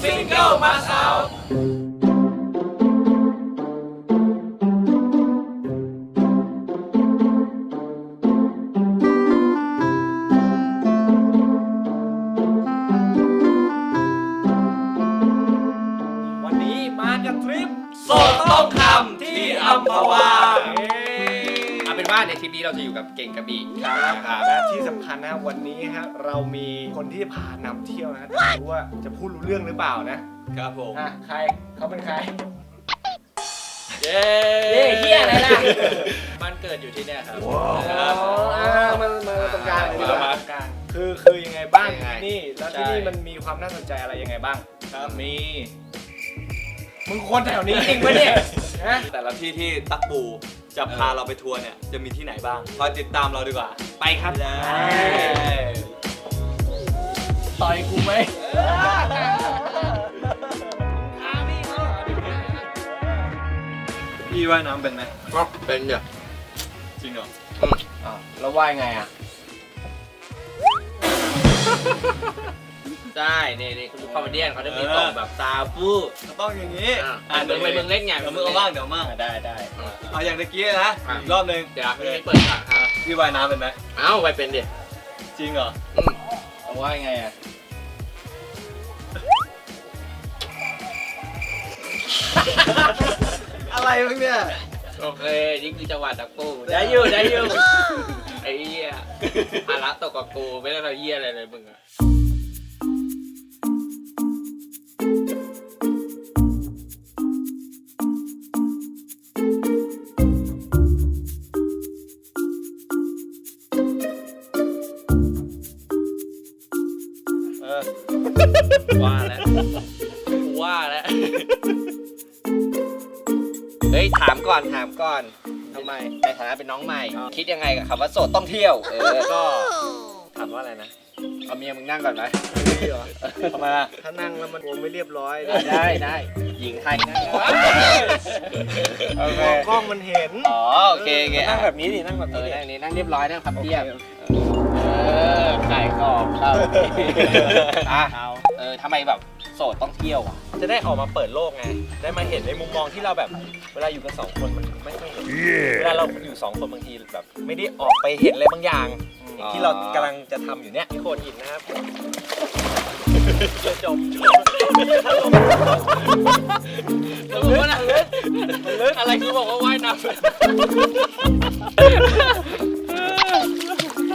Single Must Out วันนี้มากันทริป โสดต้องคำที่อัมพวา ในทริปนี้เราจะอยู่กับเก่งกระบี่ครับนะครับและที่สำคัญนะวันนี้ฮะเรามีคนที่จะพานำเที่ยวนะแต่ไม่รู้ว่าจะพูดรู้เรื่องหรือเปล่านะครับผมอะใครเขาเป็นใคร เย้เย้เหี้ยอะไรล่ะมันเกิดอยู่ที่เนี่ยครับอ๋อครับ อ่ามันมาตรงกลางเลยดีกมาว่ามาตรงกลางคือคือยังไงบ้างยังไงนี่แล้วที่ใช่นี่มันมีความน่าสนใจอะไรยังไงบ้าง ครับมีมึงคนแถวนี้จริงปะเนี่ยฮะแต่ละที่ที่ตักปู จะพาเราไปทัวร์เนี่ยจะมีที่ไหนบ้างคอยติดตามเราดีกว่าไปครับได้ต่อยกูไหม พี่ว่ายน้ำเป็นไหมก็เป็นเนี่ยจริงเหรออ่าแล้วว่ายไงอะ ได้นี่นี่คุณคอมเมดี้เขาจะมีตรงแบบซาฟูก็ต้องอย่างนี้อะอะเดี๋ยวไปมึงเล่นไงเดี๋ยวมึงเอาบ้างเดี๋ยวเอาบ้างได้ได้เอาอย่างตะกี้นะอะอีกรอบหนึงเดี๋ยวพี่เปิดฉากครับพี่ว่ายน้ำเป็นไหมเอ้าไปเป็นดิจริงเหรออืมแล้วว่ายไงอะอะไรมึงเนี่ยโอเคนี่คือจังหวัดตะปูได้อยู่ได้อยู่ไอ้เหี้ยภาระตกกับกูไม่ได้เราเหี้ยอะไรเลยมึงอะ เฮ้ยถามก่อนถามก่อนทำไมในฐานะเป็นน้องใหม่คิดยังไงกับคำว่าโสดต้องเที่ยว เออก็ถามว่าอะไรนะเอาเมียมึงนั่งก่อนไหมไม่เหรอทำไมล่ะถ้านั่งแล้วมันไม่เรียบร้อยได้ได้หญิงไทยนั่งก่อนโอเคมองกล้องมันเห็น อ๋อโอเคโอเคนั่งแบบนี้ดินั่งแบบเอนี้อดิ นั่งนี้นั่งเรียบร้อยนั่งพับเพียบเออขายกรอบเข้าอะเอาเออทำไมแบบโสดต้องเที่ยวอะ จะได้ออกมาเปิดโลกไง ได้มาเห็นในมุมมองที่เราแบบ เวลาอยู่กันสองคนมันไม่ค่อยเห็น เวลาเราอยู่สองคนบางทีแบบ ไม่ได้ออกไปเห็นอะไรบางอย่างอ๋อที่เรากำลังจะทำอยู่เนี่ยที่โคนหินนะครับจะจบแล้วมึงว่าอะไรอะไรคือบอกว่าว่ายน้ำ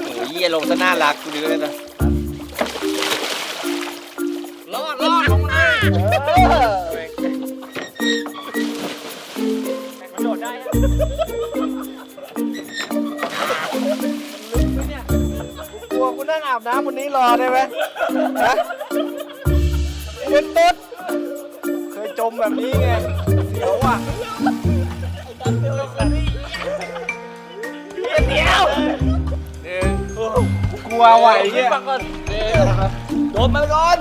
โอ้ยเยี่ยลงซะน่ารักกูดูเลยนะ กระโดดได้นะกลัวกูนั่งอาบน้ำวันนี้รอได้ไหมฮะเป็นตุ๊ดเคยจมแบบนี้ไงเดี๋ยวอะเดี๋ยวกลัวไหวเนี่ยโดนมาก่อน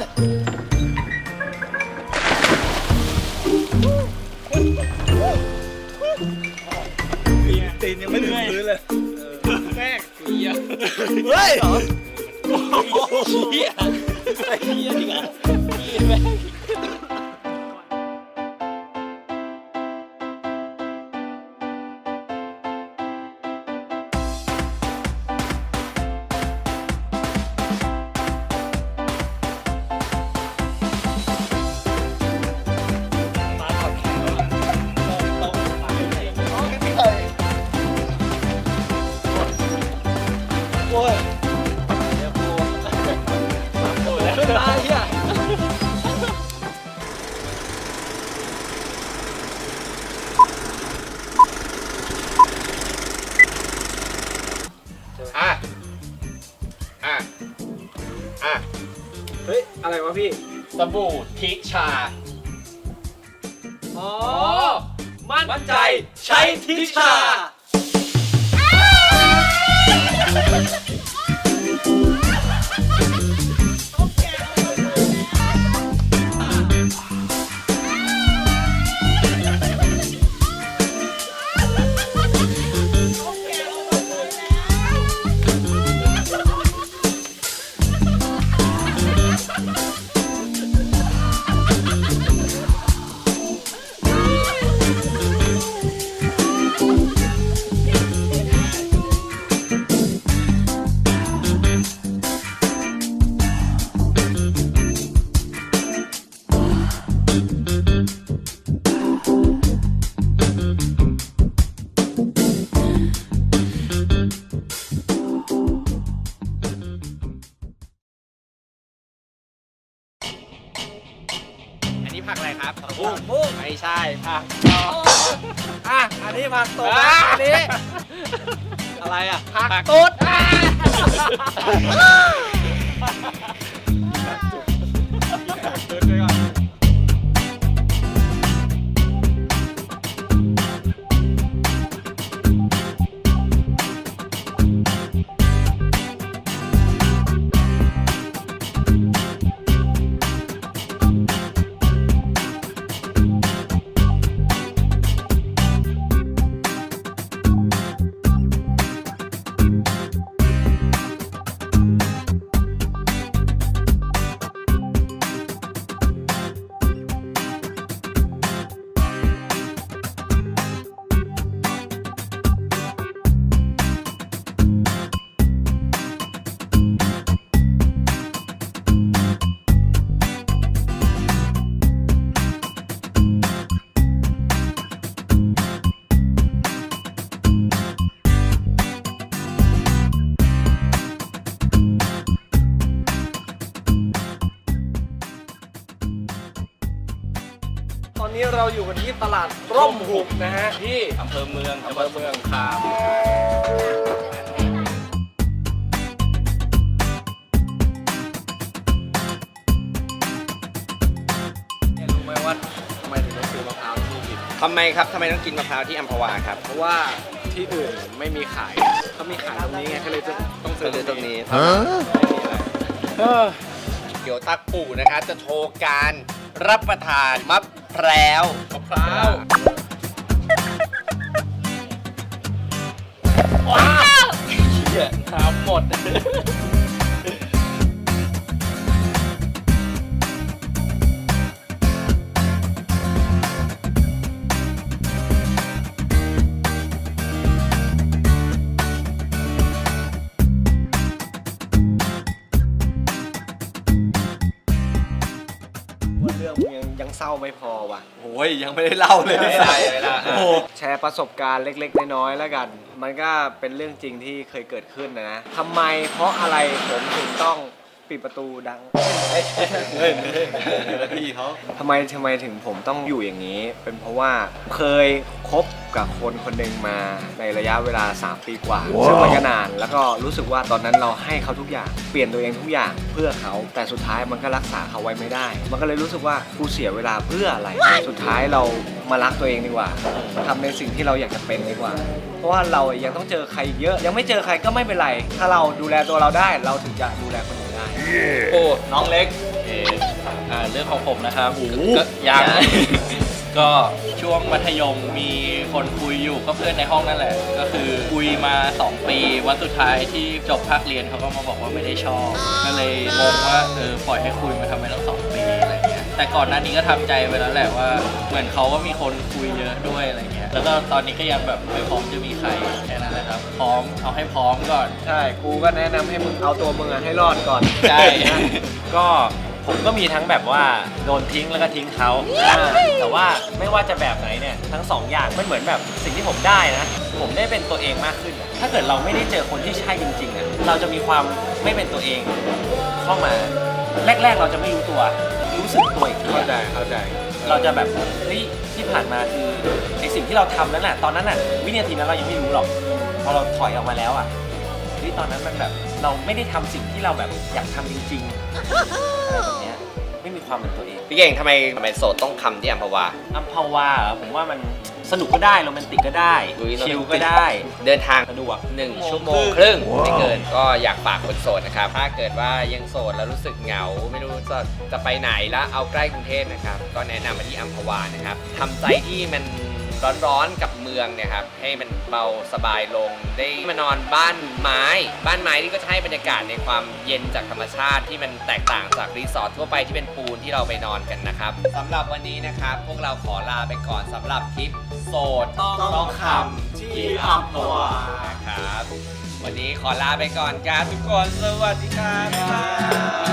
ตีนยังไม่ถึงพื้นเลยแม่งเหี้ย เฮ้ยเหี้ยไอ้เหี้ โอ้ยเดี๋ยวกูโอ้ยแล้วตายอะอะ อะ อะ เฮ้ย อะไรวะพี่ สบู่ทิชา อ๋อ มั่นใจใช้ทิชา Thank you. ผักอะไรครับบุ้งบุ้งไม่ใช่ผักอะอันนี้ผักตบอะอันนี้ อะไรอะผักตุ๊ด ลาดร่มหุบนะฮะที่อำเภอเมืองอำเภอเมืองคามเนี่ยรู้ไหมว่าทำไมถึงต้องซื้อมะพร้าวที่นี่กินทำไมครับทำไมต้องกินมะพร้าวที่อัมพวาครับเพราะว่าที่อื่นไม่มีขายเขามีขายตรงนี้ไงก็เลยต้องต้องซื้ซื้ออตรงนี้ไม่มีอะไรเดี๋ยวตักปู่นะครับจะโชว์การรับประทานมะ พร้าวมะพร้าวว้าวเหี้ยน้ำหมด ร้าไม่พอว่ะโอ้ยยังไม่ได้เล่าเลยไม่ได้ไม่ได้ โอ้โหแชร์ประสบการณ์เล็ก ๆ น้อยๆแล้วกัน มันก็เป็นเรื่องจริงที่เคยเกิดขึ้นนะนะทำไมเพราะอะไรผมถึงต้อง ปิดประตูดังเฮ้ยพี่เขาทำไมทำไมถึงผมต้องอยู่อย่างนี้ เป็นเพราะว่าเคยคบกับคนคนหนึ่งมาในระยะเวลา 3 ปีกว่า ซึ่งมันก็นาน แล้วก็รู้สึกว่าตอนนั้นเราให้เขาทุกอย่าง เปลี่ยนตัวเองทุกอย่างเพื่อเขา แต่สุดท้ายมันก็รักษาเขาไว้ไม่ได้ มันก็เลยรู้สึกว่ากูเสียเวลาเพื่ออะไร สุดท้ายเรามารักตัวเองดีกว่าทำในสิ่งที่เราอยากจะเป็นดีกว่า เพราะว่าเรายังต้องเจอใครเยอะ ยังไม่เจอใครก็ไม่เป็นไร ถ้าเราดูแลตัวเราได้ เราถึงจะดูแลคน โอ้น้องเล็กเอ่ออ่าเรื่องของผมนะครับโอ้โหก็ยัง ก็ช่วงมัธยมมีคนคุยอยู่ก็เพื่อนในห้องนั่นแหละ ก็คือคุยมา 2 ปีวันสุดท้ายที่จบภาคเรียนเขาก็มาบอกว่าไม่ได้ชอบ ก็เลยงงว่าเออปล่อยให้คุยมาทำไมตั้งสองปีอะไรเงี้ยแต่ก่อนหน้านี้ก็ทำใจไปแล้วแหละว่า เหมือนเขาก็มีคนคุยเยอะด้วยอะไรเงี้ยแล้วก็ตอนนี้ก็ยังแบบไม่พร้อมจะมีใครแค่นั้นแหละครับ พร้อมเอาให้พร้อมก่อน ใช่ กูก็แนะนำให้มึงเอาตัวมึงอะให้รอดก่อน ใช่ ก็ผมก็มีทั้งแบบว่าโดนทิ้งแล้วก็ทิ้งเขาแต่ว่าไม่ว่าจะแบบไหนเนี่ยทั้งสองอย่างมันเหมือนแบบสิ่งที่ผมได้นะ ผมได้เป็นตัวเองมากขึ้น ถ้าเกิดเราไม่ได้เจอคนที่ใช่จริงๆอะเราจะมีความไม่เป็นตัวเองเข้ามา แรก ๆ เราจะไม่รู้ตัว รู้สึกตัวอีกทีเข้าอะใจ เข้าใจ เราจะแบบเฮ้ยที่ผ่านมาคือไอสิ่งที่เราทำนั้นน่ะตอนนั้นน่ะวินาทีนั้นเรายังไม่รู้หรอก พอเราถอยออกมาแล้วอะเฮ้ยตอนนั้นมันแบบเราไม่ได้ทำสิ่งที่เราแบบอยากทำจริงๆอะไรแบบเนี้ยไม่มีความเป็นตัวเองพี่เก่งทำไมทำไมโสดต้องคำที่อัมพวา อัมพาวาเหรอผมว่ามันสนุกก็ได้โรแมนติกก็ได้ลุยโรแมนติกชิลก็ได้เดินทาง สะดวกหนึ่งชั่วโมงครึ่งไม่เกินก็อยากฝากคนโสดนะครับ ถ้าเกิดว่ายังโสดแล้วรู้สึกเหงา ไม่รู้จะจะไปไหนแล้วเอาใกล้กรุงเทพนะครับ ก็แนะนำมาที่อัมพวานะครับทำใจที่มัน ร้อนๆกับเมืองเนะครับให้มันเบาสบายลง ได้มานอนบ้านไม้ บ้านไม้ที่ก็จะให้บรรยากาศในความเย็นจากธรรมชาติที่มันแตกต่างจากรีสอร์ททั่วไปที่เป็นปูนที่เราไปนอนกันนะครับสำหรับวันนี้นะครับพวกเราขอลาไปก่อนสำหรับทริปโสดต้องต้องคำที่อัมพวนะครับ วันนี้ขอลาไปก่อนครับทุกคนสวัสดีครับ